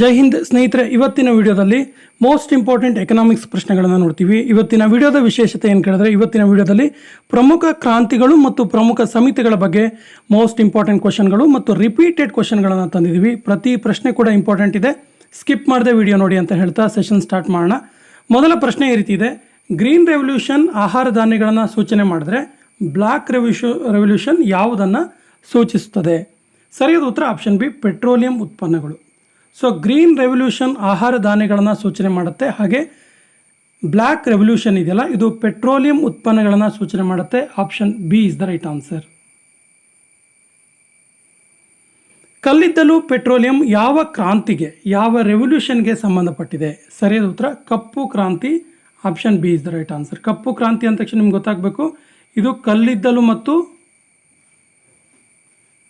ಜೈ ಹಿಂದ್ ಸ್ನೇಹಿತರೆ, ಇವತ್ತಿನ ವಿಡಿಯೋದಲ್ಲಿ ಮೋಸ್ಟ್ ಇಂಪಾರ್ಟೆಂಟ್ ಎಕನಾಮಿಕ್ಸ್ ಪ್ರಶ್ನೆಗಳನ್ನು ನೋಡ್ತೀವಿ. ಇವತ್ತಿನ ವಿಡಿಯೋದ ವಿಶೇಷತೆ ಏನು ಕೇಳಿದ್ರೆ, ಇವತ್ತಿನ ವಿಡಿಯೋದಲ್ಲಿ ಪ್ರಮುಖ ಕ್ರಾಂತಿಗಳು ಮತ್ತು ಪ್ರಮುಖ ಸಮಿತಿಗಳ ಬಗ್ಗೆ ಮೋಸ್ಟ್ ಇಂಪಾರ್ಟೆಂಟ್ ಕ್ವಶನ್ಗಳು ಮತ್ತು ರಿಪೀಟೆಡ್ ಕ್ವಶನ್ಗಳನ್ನು ತಂದಿದ್ದೀವಿ ಪ್ರತಿ ಪ್ರಶ್ನೆ ಕೂಡ ಇಂಪಾರ್ಟೆಂಟ್ ಇದೆ. ಸ್ಕಿಪ್ ಮಾಡದೆ ವಿಡಿಯೋ ನೋಡಿ ಅಂತ ಹೇಳ್ತಾ ಸೆಷನ್ ಸ್ಟಾರ್ಟ್ ಮಾಡೋಣ. ಮೊದಲ ಪ್ರಶ್ನೆ ಈ ರೀತಿ ಇದೆ. ಗ್ರೀನ್ ರೆವಲ್ಯೂಷನ್ ಆಹಾರ ಧಾನ್ಯಗಳನ್ನು ಸೂಚನೆ ಮಾಡಿದ್ರೆ ಬ್ಲಾಕ್ ರೆವ್ಯೂಷ ರೆವಲ್ಯೂಷನ್ ಯಾವುದನ್ನು ಸೂಚಿಸುತ್ತದೆ? ಸರಿಯಾದ ಉತ್ತರ ಆಪ್ಷನ್ ಬಿ ಪೆಟ್ರೋಲಿಯಂ ಉತ್ಪನ್ನಗಳು. ಸೊ ಗ್ರೀನ್ ರೆವಲ್ಯೂಷನ್ ಆಹಾರ ಧಾನ್ಯಗಳನ್ನು ಸೂಚನೆ ಮಾಡುತ್ತೆ. ಹಾಗೆ ಬ್ಲ್ಯಾಕ್ ರೆವಲ್ಯೂಷನ್ ಇದೆಯಲ್ಲ, ಇದು ಪೆಟ್ರೋಲಿಯಂ ಉತ್ಪನ್ನಗಳನ್ನು ಸೂಚನೆ ಮಾಡುತ್ತೆ. Option B is the right answer ಕಲ್ಲಿದ್ದಲು ಪೆಟ್ರೋಲಿಯಂ ಯಾವ ಕ್ರಾಂತಿಗೆ, ಯಾವ ರೆವಲ್ಯೂಷನ್ಗೆ ಸಂಬಂಧಪಟ್ಟಿದೆ? ಸರಿಯಾದ ಉತ್ತರ, ಕಪ್ಪು ಕ್ರಾಂತಿ. Option B is the right answer ಕಪ್ಪು ಕ್ರಾಂತಿ ಅಂದ ತಕ್ಷಣ ನಿಮ್ಗೆ ಗೊತ್ತಾಗಬೇಕು. ಇದು ಕಲ್ಲಿದ್ದಲು ಮತ್ತು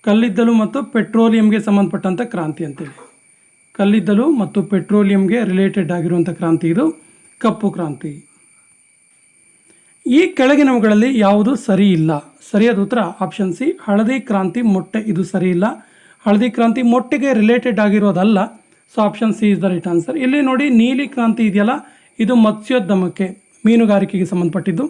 ಕಲ್ಲಿದ್ದಲು ಮತ್ತು ಪೆಟ್ರೋಲಿಯಂಗೆ ಸಂಬಂಧಪಟ್ಟಂಥ ಕ್ರಾಂತಿ ಅಂತೇಳಿ. ಕಲ್ಲಿದ್ದಲು ಮತ್ತು ಪೆಟ್ರೋಲಿಯಂಗೆ ರಿಲೇಟೆಡ್ ಆಗಿರುವಂಥ ಕ್ರಾಂತಿ ಇದು, ಕಪ್ಪು ಕ್ರಾಂತಿ. ಈ ಕೆಳಗಿನವುಗಳಲ್ಲಿ ಯಾವುದು ಸರಿ ಇಲ್ಲ? ಸರಿಯಾದ ಉತ್ತರ ಆಪ್ಷನ್ ಸಿ ಹಳದಿ ಕ್ರಾಂತಿ ಮೊಟ್ಟೆ ಇದು ಸರಿ ಇಲ್ಲ. ಹಳದಿ ಕ್ರಾಂತಿ ಮೊಟ್ಟೆಗೆ related ಆಗಿರೋದಲ್ಲ so option C is the right answer ಇಲ್ಲಿ ನೋಡಿ, ನೀಲಿ ಕ್ರಾಂತಿ ಇದೆಯಲ್ಲ, ಇದು ಮತ್ಸ್ಯೋದ್ಯಮಕ್ಕೆ, ಮೀನುಗಾರಿಕೆಗೆ ಸಂಬಂಧಪಟ್ಟಿದ್ದು.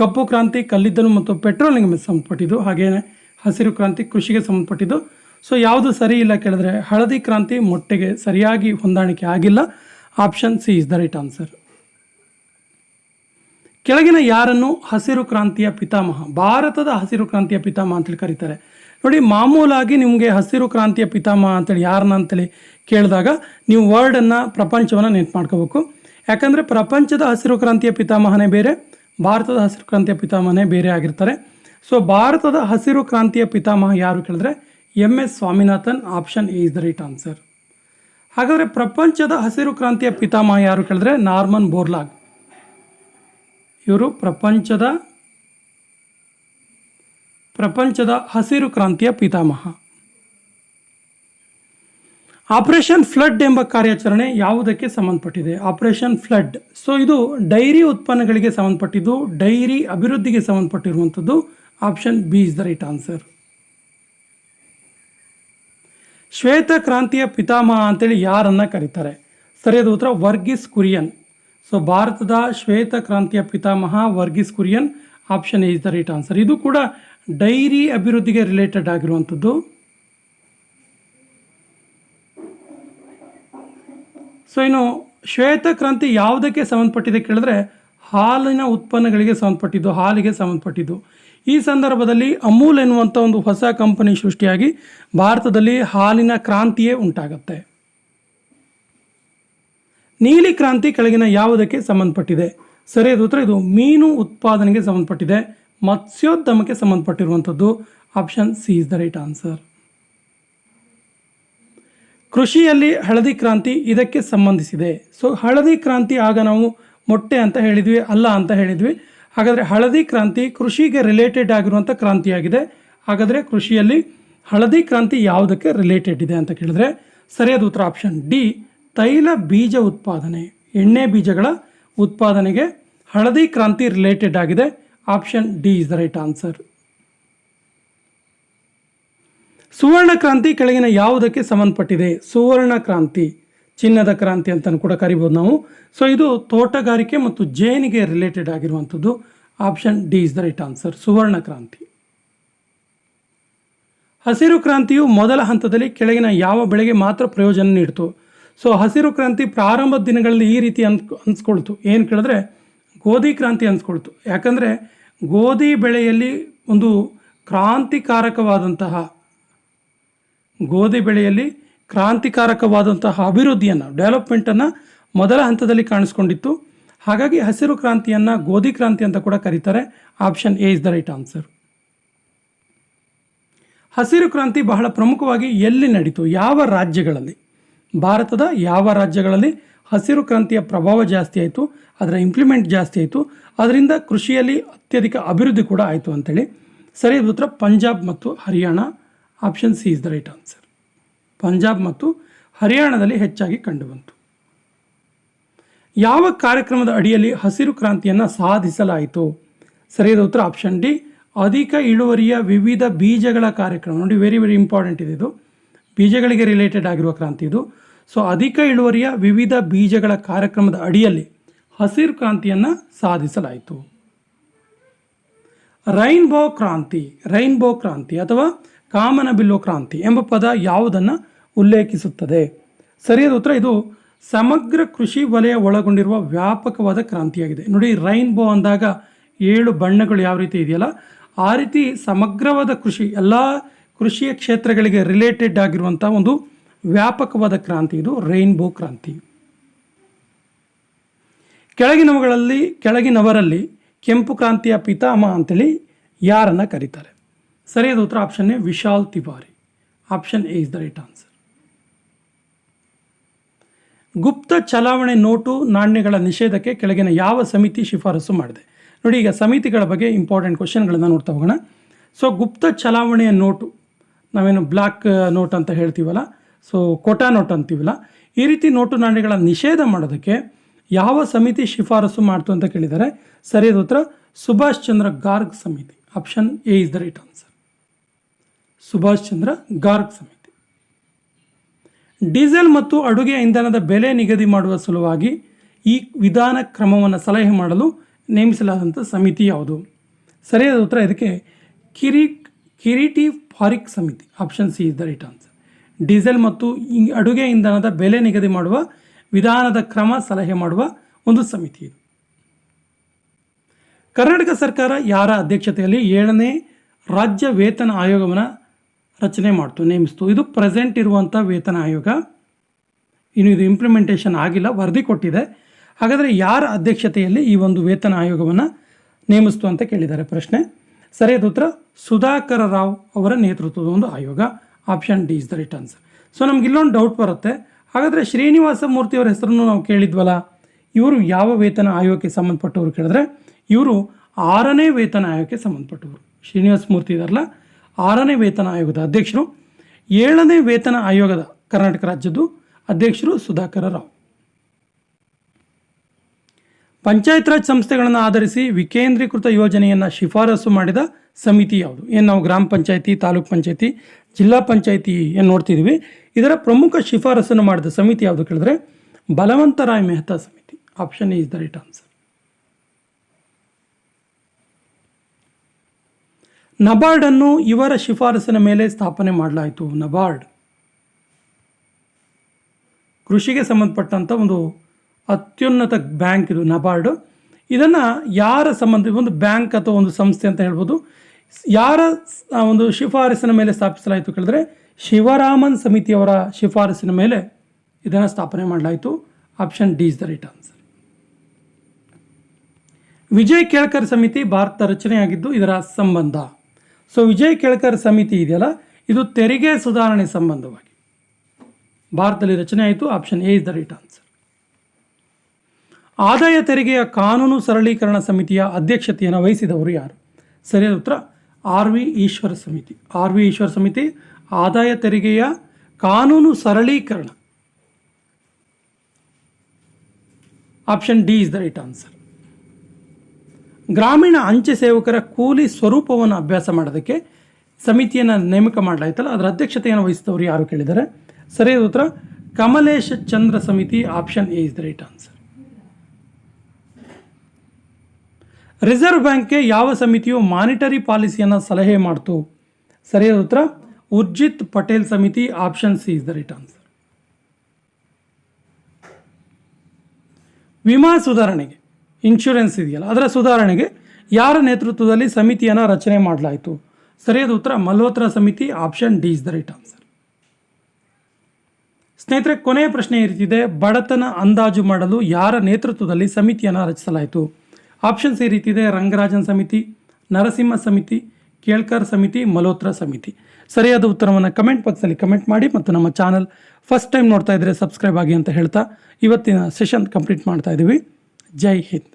ಕಪ್ಪು ಕ್ರಾಂತಿ ಕಲ್ಲಿದ್ದಲು ಮತ್ತು ಪೆಟ್ರೋಲಿಂಗ್ಗೆ ಸಂಬಂಧಪಟ್ಟಿದ್ದು ಹಾಗೆಯೇ ಹಸಿರು ಕ್ರಾಂತಿ ಕೃಷಿಗೆ ಸಂಬಂಧಪಟ್ಟಿದ್ದು. ಸೊ ಯಾವುದು ಸರಿ ಇಲ್ಲ ಕೇಳಿದ್ರೆ ಹಳದಿ ಕ್ರಾಂತಿ ಮೊಟ್ಟೆಗೆ ಸರಿಯಾಗಿ ಹೊಂದಾಣಿಕೆ ಆಗಿಲ್ಲ. Option C is the right answer ಕೆಳಗಿನ ಯಾರನ್ನು ಹಸಿರು ಕ್ರಾಂತಿಯ ಪಿತಾಮಹ, ಭಾರತದ ಹಸಿರು ಕ್ರಾಂತಿಯ ಪಿತಾಮಹ ಅಂತೇಳಿ ಕರೀತಾರೆ. ನೋಡಿ, ಮಾಮೂಲಾಗಿ ನಿಮಗೆ ಹಸಿರು ಕ್ರಾಂತಿಯ ಪಿತಾಮಹ ಅಂತೇಳಿ ಯಾರನ್ನ ಅಂತೇಳಿ ಕೇಳಿದಾಗ ನೀವು ವರ್ಡನ್ನು ಪ್ರಪಂಚವನ್ನು ನೆನ್ಪು ಮಾಡ್ಕೋಬೇಕು. ಯಾಕಂದರೆ ಪ್ರಪಂಚದ ಹಸಿರು ಕ್ರಾಂತಿಯ ಪಿತಾಮಹನೇ ಬೇರೆ, ಭಾರತದ ಹಸಿರು ಕ್ರಾಂತಿಯ ಪಿತಾಮಹನೇ ಬೇರೆ ಆಗಿರ್ತಾರೆ. ಸೊ ಭಾರತದ ಹಸಿರು ಕ್ರಾಂತಿಯ ಪಿತಾಮಹ ಯಾರು ಕೇಳಿದ್ರೆ M S Swaminathan option A is the right answer ಹಾಗಾದರೆ ಪ್ರಪಂಚದ ಹಸಿರು ಕ್ರಾಂತಿಯ ಪಿತಾಮಹ ಯಾರು ಕೇಳಿದ್ರೆ? Norman Borlaug. ಇವರು ಪ್ರಪಂಚದ ಪ್ರಪಂಚದ ಹಸಿರು ಕ್ರಾಂತಿಯ ಪಿತಾಮಹ. ಆಪರೇಷನ್ ಫ್ಲಡ್ ಎಂಬ ಕಾರ್ಯಾಚರಣೆ ಯಾವುದಕ್ಕೆ ಸಂಬಂಧಪಟ್ಟಿದೆ? ಆಪರೇಷನ್ ಫ್ಲಡ್ ಸೊ ಇದು ಡೈರಿ ಉತ್ಪನ್ನಗಳಿಗೆ ಸಂಬಂಧಪಟ್ಟಿದ್ದು, ಡೈರಿ ಅಭಿವೃದ್ಧಿಗೆ ಸಂಬಂಧಪಟ್ಟಿರುವಂಥದ್ದು option B is the right answer ಶ್ವೇತ ಕ್ರಾಂತಿಯ ಪಿತಾಮಹ ಅಂತೇಳಿ ಯಾರನ್ನು ಕರೀತಾರೆ? ಸರಿಯಾದ ಉತ್ತರ, ವರ್ಗೀಸ್ ಕುರಿಯನ್. ಸೊ ಭಾರತದ ಶ್ವೇತ ಕ್ರಾಂತಿಯ ಪಿತಾಮಹ Verghese Kurien option is the right answer ಇದು ಕೂಡ ಡೈರಿ ಅಭಿವೃದ್ಧಿಗೆ ರಿಲೇಟೆಡ್ ಆಗಿರುವಂಥದ್ದು. ಸೊ ಇನ್ನು ಶ್ವೇತ ಕ್ರಾಂತಿ ಯಾವುದಕ್ಕೆ ಸಂಬಂಧಪಟ್ಟಿದೆ ಕೇಳಿದ್ರೆ ಹಾಲಿನ ಉತ್ಪನ್ನಗಳಿಗೆ ಸಂಬಂಧಪಟ್ಟಿದ್ದು, ಹಾಲಿಗೆ ಸಂಬಂಧಪಟ್ಟಿದ್ದು. ಈ ಸಂದರ್ಭದಲ್ಲಿ ಅಮೂಲ್ ಎನ್ನುವಂಥ ಒಂದು ಹೊಸ ಕಂಪನಿ ಸೃಷ್ಟಿಯಾಗಿ ಭಾರತದಲ್ಲಿ ಹಾಲಿನ ಕ್ರಾಂತಿಯೇ ಉಂಟಾಗುತ್ತೆ. ನೀಲಿ ಕ್ರಾಂತಿ ಕೆಳಗಿನ ಯಾವುದಕ್ಕೆ ಸಂಬಂಧಪಟ್ಟಿದೆ? ಸರಿಯಾದ ಉತ್ತರ, ಇದು ಮೀನು ಉತ್ಪಾದನೆಗೆ ಸಂಬಂಧಪಟ್ಟಿದೆ, ಮತ್ಸ್ಯೋದ್ಯಮಕ್ಕೆ ಸಂಬಂಧಪಟ್ಟಿರುವಂಥದ್ದು option C is the right answer. ಕೃಷಿಯಲ್ಲಿ ಹಳದಿ ಕ್ರಾಂತಿ ಇದಕ್ಕೆ ಸಂಬಂಧಿಸಿದೆ. ಸೊ, ಹಳದಿ ಕ್ರಾಂತಿ ಆಗ ನಾವು ಮೊಟ್ಟೆ ಅಂತ ಹೇಳಿದ್ವಿ, ಅಲ್ಲ ಅಂತ ಹೇಳಿದ್ವಿ. ಹಾಗಾದರೆ ಹಳದಿ ಕ್ರಾಂತಿ ಕೃಷಿಗೆ ರಿಲೇಟೆಡ್ ಆಗಿರುವಂಥ ಕ್ರಾಂತಿಯಾಗಿದೆ. ಹಾಗಾದರೆ ಕೃಷಿಯಲ್ಲಿ ಹಳದಿ ಕ್ರಾಂತಿ ಯಾವುದಕ್ಕೆ ರಿಲೇಟೆಡ್ ಇದೆ ಅಂತ ಕೇಳಿದ್ರೆ ಸರಿಯಾದ ಉತ್ತರ ಆಪ್ಷನ್ ಡಿ ತೈಲ ಬೀಜ ಉತ್ಪಾದನೆ. ಎಣ್ಣೆ ಬೀಜಗಳ ಉತ್ಪಾದನೆಗೆ ಹಳದಿ ಕ್ರಾಂತಿ ರಿಲೇಟೆಡ್ ಆಗಿದೆ. Option D is the right answer ಸುವರ್ಣ ಕ್ರಾಂತಿ ಕೆಳಗಿನ ಯಾವುದಕ್ಕೆ ಸಂಬಂಧಪಟ್ಟಿದೆ? ಸುವರ್ಣ ಕ್ರಾಂತಿ. ಚಿನ್ನದ ಕ್ರಾಂತಿ ಅಂತಲೂ ಕೂಡ ಕರಿಬೋದು ನಾವು. ಸೊ ಇದು ತೋಟಗಾರಿಕೆ ಮತ್ತು ಜೇನಿಗೆ ರಿಲೇಟೆಡ್ ಆಗಿರುವಂಥದ್ದು. Option D is the right answer ಸುವರ್ಣ ಕ್ರಾಂತಿ. ಹಸಿರು ಕ್ರಾಂತಿಯು ಮೊದಲ ಹಂತದಲ್ಲಿ ಕೆಳಗಿನ ಯಾವ ಬೆಳೆಗೆ ಮಾತ್ರ ಪ್ರಯೋಜನ ನೀಡಿತು. ಸೊ ಹಸಿರು ಕ್ರಾಂತಿ ಪ್ರಾರಂಭದ ದಿನಗಳಲ್ಲಿ ಈ ರೀತಿ ಅನ್ಸ್, ಅನ್ಸ್ಕೊಳ್ತು. ಏನು ಕೇಳಿದ್ರೆ, ಗೋಧಿ ಕ್ರಾಂತಿ ಅನ್ಸ್ಕೊಳ್ತು. ಯಾಕಂದರೆ, ಗೋಧಿ ಬೆಳೆಯಲ್ಲಿ ಒಂದು ಕ್ರಾಂತಿಕಾರಕವಾದಂತಹ ಗೋಧಿ ಬೆಳೆಯಲ್ಲಿ ಕ್ರಾಂತಿಕಾರಕವಾದಂತಹ ಅಭಿವೃದ್ಧಿಯನ್ನು ಡೆವಲಪ್ಮೆಂಟನ್ನು ಮೊದಲ ಹಂತದಲ್ಲಿ ಕಾಣಿಸ್ಕೊಂಡಿತ್ತು. ಹಾಗಾಗಿ ಹಸಿರು ಕ್ರಾಂತಿಯನ್ನು ಗೋಧಿ ಕ್ರಾಂತಿ ಅಂತ ಕೂಡ ಕರೀತಾರೆ. Option A is the right answer ಹಸಿರು ಕ್ರಾಂತಿ ಬಹಳ ಪ್ರಮುಖವಾಗಿ ಎಲ್ಲಿ ನಡೀತು? ಯಾವ ರಾಜ್ಯಗಳಲ್ಲಿ? ಭಾರತದ ಯಾವ ರಾಜ್ಯಗಳಲ್ಲಿ ಹಸಿರು ಕ್ರಾಂತಿಯ ಪ್ರಭಾವ ಜಾಸ್ತಿ ಆಯಿತು? ಅದರ ಇಂಪ್ಲಿಮೆಂಟ್ ಜಾಸ್ತಿ ಆಯಿತು? ಅದರಿಂದ ಕೃಷಿಯಲ್ಲಿ ಅತ್ಯಧಿಕ ಅಭಿವೃದ್ಧಿ ಕೂಡ ಆಯಿತು ಅಂತೇಳಿ. ಸರಿಯಾದ ಉತ್ತರ, ಪಂಜಾಬ್ ಮತ್ತು Haryana. Option C is the right answer Punjab ಮತ್ತು ಹರಿಯಾಣದಲ್ಲಿ ಹೆಚ್ಚಾಗಿ ಕಂಡುಬಂತು. ಯಾವ ಕಾರ್ಯಕ್ರಮದ ಅಡಿಯಲ್ಲಿ ಹಸಿರು ಕ್ರಾಂತಿಯನ್ನು ಸಾಧಿಸಲಾಯಿತು? ಸರಿಯಾದ ಉತ್ತರ ಆಪ್ಷನ್ ಡಿ, ಅಧಿಕ ಇಳುವರಿಯ ವಿವಿಧ ಬೀಜಗಳ ಕಾರ್ಯಕ್ರಮ. ನೋಡಿ ವೆರಿ ವೆರಿ ಇಂಪಾರ್ಟೆಂಟ್ ಇದೆ ಇದು. ಬೀಜಗಳಿಗೆ ರಿಲೇಟೆಡ್ ಆಗಿರುವ ಕ್ರಾಂತಿ ಇದು. ಸೊ ಅಧಿಕ ಇಳುವರಿಯ ವಿವಿಧ ಬೀಜಗಳ ಕಾರ್ಯಕ್ರಮದ ಅಡಿಯಲ್ಲಿ ಹಸಿರು ಕ್ರಾಂತಿಯನ್ನು ಸಾಧಿಸಲಾಯಿತು. ರೈನ್ಬೋ ಕ್ರಾಂತಿ ರೈನ್ಬೋ ಕ್ರಾಂತಿ ಅಥವಾ ಕಾಮನಬಿಲ್ಲು ಕ್ರಾಂತಿ ಎಂಬ ಪದ ಯಾವುದನ್ನು ಉಲ್ಲೇಖಿಸುತ್ತದೆ? ಸರಿಯಾದ ಉತ್ತರ. ಇದು ಸಮಗ್ರ ಕೃಷಿ ವಲಯ ಒಳಗೊಂಡಿರುವ ವ್ಯಾಪಕವಾದ ಕ್ರಾಂತಿಯಾಗಿದೆ. ನೋಡಿ, ರೈನ್ಬೋ ಅಂದಾಗ ಏಳು ಬಣ್ಣಗಳು ಯಾವ ರೀತಿ ಇದೆಯಲ್ಲ? ಆ ರೀತಿ ಸಮಗ್ರವಾದ ಕೃಷಿ, ಎಲ್ಲ ಕೃಷಿಯ ಕ್ಷೇತ್ರಗಳಿಗೆ ರಿಲೇಟೆಡ್ ಆಗಿರುವಂಥ ಒಂದು ವ್ಯಾಪಕವಾದ ಕ್ರಾಂತಿ ಇದು, ರೈನ್ಬೋ ಕ್ರಾಂತಿ. ಕೆಳಗಿನವುಗಳಲ್ಲಿ, ಕೆಳಗಿನವರಲ್ಲಿ ಕೆಂಪು ಕ್ರಾಂತಿಯ ಪಿತಾಮಹ ಅಂತೇಳಿ ಯಾರನ್ನ ಕರೀತಾರೆ? ಸರಿಯಾದ ಉತ್ತರ option A Vishal Tiwari. Option A is the right answer ಗುಪ್ತ ಚಲಾವಣೆ ನೋಟು ನಾಣ್ಯಗಳ ನಿಷೇಧಕ್ಕೆ ಕೆಳಗಿನ ಯಾವ ಸಮಿತಿ ಶಿಫಾರಸು ಮಾಡಿದೆ? ನೋಡಿ, ಈಗ ಸಮಿತಿಗಳ ಬಗ್ಗೆ ಇಂಪಾರ್ಟೆಂಟ್ ಕ್ವಶನ್ಗಳನ್ನು ನೋಡ್ತಾ ಹೋಗೋಣ. ಸೊ ಗುಪ್ತ ಚಲಾವಣೆಯ ನೋಟು, ನಾವೇನು ಬ್ಲ್ಯಾಕ್ ನೋಟ್ ಅಂತ ಹೇಳ್ತೀವಲ್ಲ? ಸೊ ಕೋಟಾ ನೋಟ್ ಅಂತೀವಲ್ಲ? ಈ ರೀತಿ ನೋಟು ನಾಣ್ಯಗಳ ನಿಷೇಧ ಮಾಡೋದಕ್ಕೆ ಯಾವ ಸಮಿತಿ ಶಿಫಾರಸು ಮಾಡ್ತು ಅಂತ ಕೇಳಿದರೆ ಸರಿಯಾದ ಉತ್ತರ ಸುಭಾಷ್ ಚಂದ್ರ ಗಾರ್ಗ್ ಸಮಿತಿ. Option A is the right answer Subhash Chandra Garg ಸಮಿತಿ. ಡೀಸೆಲ್ ಮತ್ತು ಅಡುಗೆ ಇಂಧನದ ಬೆಲೆ ನಿಗದಿ ಮಾಡುವ ಸಲುವಾಗಿ ಈ ವಿಧಾನ ಕ್ರಮವನ್ನು ಸಲಹೆ ಮಾಡಲು ನೇಮಿಸಲಾದಂಥ ಸಮಿತಿ ಯಾವುದು? ಸರಿಯಾದ ಉತ್ತರ ಇದಕ್ಕೆ ಕಿರಿ, ಕಿರಿಟಿ ಫಾರಿಕ್ ಸಮಿತಿ, option C is the right answer. Diesel ಮತ್ತು ಅಡುಗೆ ಇಂಧನದ ಬೆಲೆ ನಿಗದಿ ಮಾಡುವ ವಿಧಾನದ ಕ್ರಮ ಸಲಹೆ ಮಾಡುವ ಒಂದು ಸಮಿತಿ ಇದು. ಕರ್ನಾಟಕ ಸರ್ಕಾರ ಯಾರ ಅಧ್ಯಕ್ಷತೆಯಲ್ಲಿ ಏಳನೇ ರಾಜ್ಯ ವೇತನ ಆಯೋಗವನ್ನು ರಚನೆ ಮಾಡ್ತು, ನೇಮಿಸ್ತು. ಇದು ಪ್ರೆಸೆಂಟ್ ಇರುವಂಥ ವೇತನ ಆಯೋಗ. ಇನ್ನು ಇದು ಇಂಪ್ಲಿಮೆಂಟೇಷನ್ ಆಗಿಲ್ಲ, ವರದಿ ಕೊಟ್ಟಿದೆ. ಹಾಗಾದರೆ ಯಾರ ಅಧ್ಯಕ್ಷತೆಯಲ್ಲಿ ಈ ಒಂದು ವೇತನ ಆಯೋಗವನ್ನು ನೇಮಿಸ್ತು ಅಂತ ಕೇಳಿದ್ದಾರೆ ಪ್ರಶ್ನೆ. ಸರಿಯಾದ ಉತ್ತರ ಸುಧಾಕರ ರಾವ್ ಅವರ ನೇತೃತ್ವದ ಒಂದು ಆಯೋಗ. Option D is the right answer so ನಮ್ಗೆ ಇಲ್ಲೊಂದು ಡೌಟ್ ಬರುತ್ತೆ. ಹಾಗಾದರೆ ಶ್ರೀನಿವಾಸ ಮೂರ್ತಿಯವರ ಹೆಸರನ್ನು ನಾವು ಕೇಳಿದ್ವಲ್ಲ, ಇವರು ಯಾವ ವೇತನ ಆಯೋಗಕ್ಕೆ ಸಂಬಂಧಪಟ್ಟವರು ಕೇಳಿದ್ರೆ, ಇವರು ಆರನೇ ವೇತನ ಆಯೋಗಕ್ಕೆ ಸಂಬಂಧಪಟ್ಟವರು. ಶ್ರೀನಿವಾಸ ಮೂರ್ತಿ ಇದಾರಲ್ಲ ಆರನೇ ವೇತನ ಆಯೋಗದ ಅಧ್ಯಕ್ಷರು, ಏಳನೇ ವೇತನ ಆಯೋಗದ ಕರ್ನಾಟಕ ರಾಜ್ಯದ್ದು ಅಧ್ಯಕ್ಷರು ಸುಧಾಕರ ರಾವ್. ಪಂಚಾಯತ್ ರಾಜ್ ಸಂಸ್ಥೆಗಳನ್ನು ಆಧರಿಸಿ ವಿಕೇಂದ್ರೀಕೃತ ಯೋಜನೆಯನ್ನು ಶಿಫಾರಸು ಮಾಡಿದ ಸಮಿತಿ ಯಾವುದು? ಏನು ನಾವು ಗ್ರಾಮ ಪಂಚಾಯತಿ, ತಾಲೂಕ್ ಪಂಚಾಯತಿ, ಜಿಲ್ಲಾ ಪಂಚಾಯತಿ ಏನು ನೋಡ್ತಿದ್ದೀವಿ ಇದರ ಪ್ರಮುಖ ಶಿಫಾರಸನ್ನು ಮಾಡಿದ ಸಮಿತಿ ಯಾವುದು ಕೇಳಿದ್ರೆ, ಬಲವಂತರಾಯ್ ಮೆಹ್ತಾ ಸಮಿತಿ. Option is the right answer NABARD ಅನ್ನು ಇವರ ಶಿಫಾರಸಿನ ಮೇಲೆ ಸ್ಥಾಪನೆ ಮಾಡಲಾಯಿತು. ನಬಾರ್ಡ್ ಕೃಷಿಗೆ ಸಂಬಂಧಪಟ್ಟಂಥ ಒಂದು ಅತ್ಯುನ್ನತ ಬ್ಯಾಂಕ್ ಇದು ನಬಾರ್ಡು. ಇದನ್ನು ಯಾರ ಸಂಬಂಧ, ಒಂದು ಬ್ಯಾಂಕ್ ಅಥವಾ ಒಂದು ಸಂಸ್ಥೆ ಅಂತ ಹೇಳ್ಬೋದು. ಯಾರ ಒಂದು ಶಿಫಾರಸಿನ ಮೇಲೆ ಸ್ಥಾಪಿಸಲಾಯಿತು ಕೇಳಿದ್ರೆ ಶಿವರಾಮನ್ ಸಮಿತಿಯವರ ಶಿಫಾರಸಿನ ಮೇಲೆ ಇದನ್ನು ಸ್ಥಾಪನೆ ಮಾಡಲಾಯಿತು. Option D is the right answer. Vijay Kelkar ಸಮಿತಿ ಭಾರತ ರಚನೆಯಾಗಿದ್ದು ಇದರ ಸಂಬಂಧ. ಸೊ ವಿಜಯ್ ಕೇಳ್ಕರ್ ಸಮಿತಿ ಇದೆಯಲ್ಲ? ಇದು ತೆರಿಗೆ ಸುಧಾರಣೆ ಸಂಬಂಧವಾಗಿ. ಭಾರತದಲ್ಲಿ ರಚನೆ ಆಯಿತು option A is the right answer ಆದಾಯ ತೆರಿಗೆಯ ಕಾನೂನು ಸರಳೀಕರಣ ಸಮಿತಿಯ ಅಧ್ಯಕ್ಷತೆಯನ್ನು ವಹಿಸಿದವರು ಯಾರು? ಸರಿಯಾದ ಉತ್ತರ, ಆರ್ ವಿ ಈಶ್ವರ ಸಮಿತಿ. ಆರ್ ವಿ ಈಶ್ವರ ಸಮಿತಿ, ಆದಾಯ ತೆರಿಗೆಯ ಕಾನೂನು ಸರಳೀಕರಣ. Option D is the right answer ಗ್ರಾಮೀಣ ಅಂಚೆ ಸೇವಕರ ಕೂಲಿ ಸ್ವರೂಪವನ್ನು ಅಭ್ಯಾಸ ಮಾಡೋದಕ್ಕೆ ಸಮಿತಿಯನ್ನು ನೇಮಕ ಮಾಡಲಾಯ್ತಲ್ಲ, ಅದರ ಅಧ್ಯಕ್ಷತೆಯನ್ನು ವಹಿಸಿದವರು ಯಾರು ಕೇಳಿದ್ದಾರೆ? ಸರಿಯಾದ ಉತ್ತರ ಕಮಲೇಶ್ ಚಂದ್ರ ಸಮಿತಿ option A is the right answer. Reserve ಬ್ಯಾಂಕ್ಗೆ ಯಾವ ಸಮಿತಿಯು ಮಾನಿಟರಿ ಪಾಲಿಸಿಯನ್ನು ಸಲಹೆ ಮಾಡ್ತು? ಸರಿಯಾದ ಉತ್ತರ ಉರ್ಜಿತ್ ಪಟೇಲ್ ಸಮಿತಿ option C is the right answer. ವಿಮಾ ಸುಧಾರಣೆಗೆ ಇನ್ಶೂರೆನ್ಸ್ ಇದೆಯಲ್ಲ, ಅದರ ಸುಧಾರಣೆಗೆ ಯಾರ ನೇತೃತ್ವದಲ್ಲಿ ಸಮಿತಿಯನ್ನು ರಚನೆ ಮಾಡಲಾಯಿತು? ಸರಿಯಾದ ಉತ್ತರ ಮಲ್ಹೋತ್ರ ಸಮಿತಿ option D is the right answer ಸ್ನೇಹಿತರೆ, ಕೊನೆಯ ಪ್ರಶ್ನೆ ಇರ್ತಿದೆ ಬಡತನ ಅಂದಾಜು ಮಾಡಲು ಯಾರ ನೇತೃತ್ವದಲ್ಲಿ ಸಮಿತಿಯನ್ನು ರಚಿಸಲಾಯಿತು? ಆಪ್ಷನ್ಸ್ ಈ ರೀತಿದೆ ರಂಗರಾಜನ್ ಸಮಿತಿ, ನರಸಿಂಹ ಸಮಿತಿ, ಕೇಳ್ಕರ್ ಸಮಿತಿ, ಮಲ್ಹೋತ್ರ ಸಮಿತಿ. ಸರಿಯಾದ ಉತ್ತರವನ್ನು ಕಮೆಂಟ್ ಬಾಕ್ಸಲ್ಲಿ ಕಮೆಂಟ್ ಮಾಡಿ ಮತ್ತು ನಮ್ಮ ಚಾನಲ್ ಫಸ್ಟ್ ಟೈಮ್ ನೋಡ್ತಾ ಇದ್ದರೆ ಸಬ್ಸ್ಕ್ರೈಬ್ ಆಗಿ ಅಂತ ಹೇಳ್ತಾ ಇವತ್ತಿನ ಸೆಷನ್ ಕಂಪ್ಲೀಟ್ ಮಾಡ್ತಾ ಇದ್ದೀವಿ ಜೈ ಹಿಂದ್.